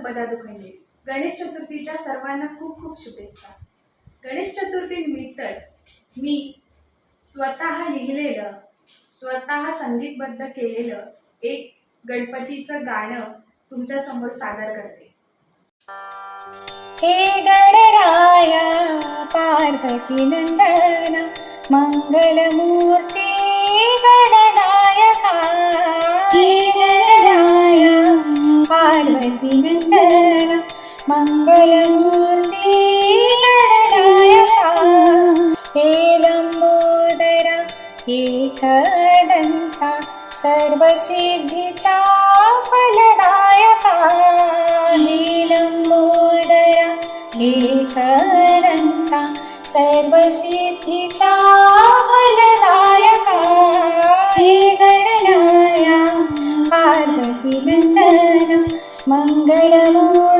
संपदा दुखंडे गणेश चतुर्थीच्या सर्वांना खूप खूप शुभेच्छा. गणेश चतुर्थी निमित्तच मी स्वतः लिहिलेलं स्वतः संगीतबद्ध केलेलं एक गणपतीचं गाणं तुमच्यासमोर सादर करते. हे गणराया पार्वती नंदन मंगलमूर्ती गणनायका. हे गणराया पार्वती മംഗളം ഏലംബോദര ഏകദന്ത സർവസിദ്ധിചാഫലദായക നീലംബോദര ഏകദന്ത സർവസിദ്ധിചാഫലദായക ഗണനായ പാർവതിനന്ദന മംഗളമൂർ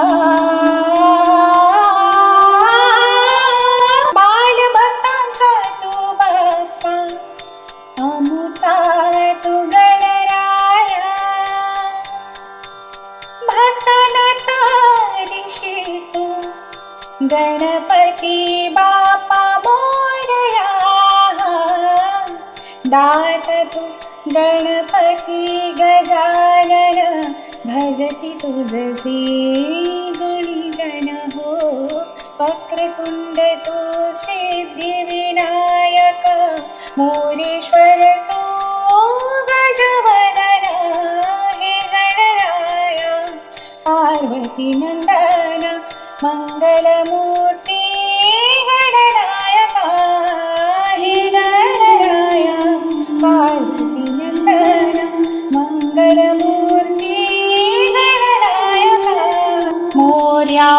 गणपती बापा मोरया। दात तू गणपती गजानन भजती तुझसी गुणीजन हो। वक्रतुंड तू सिद्धिविनायक मोरेश्वर तू गजवदन। हे गणराया पार्वती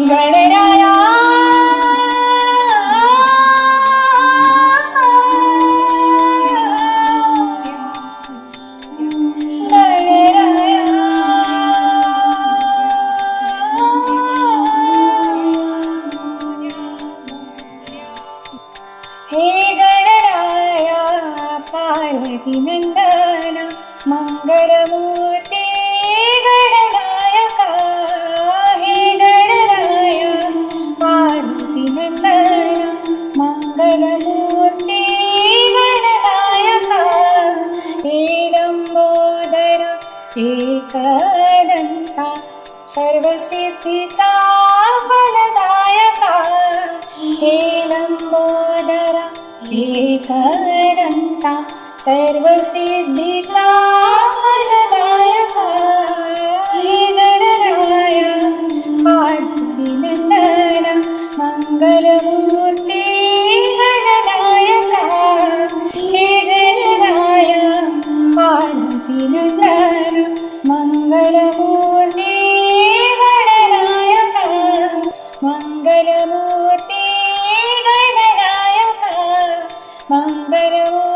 ഗണരായ ഗണരായ പാർവതി നന്ദന മംഗളമൂ एकदन्ता सर्वसिद्धिचा फलदायका हे लंबोदर एकदन्ता सर्वसिद्धिचा മംഗലമൂർത്തി ഗണനായക മംഗലമൂ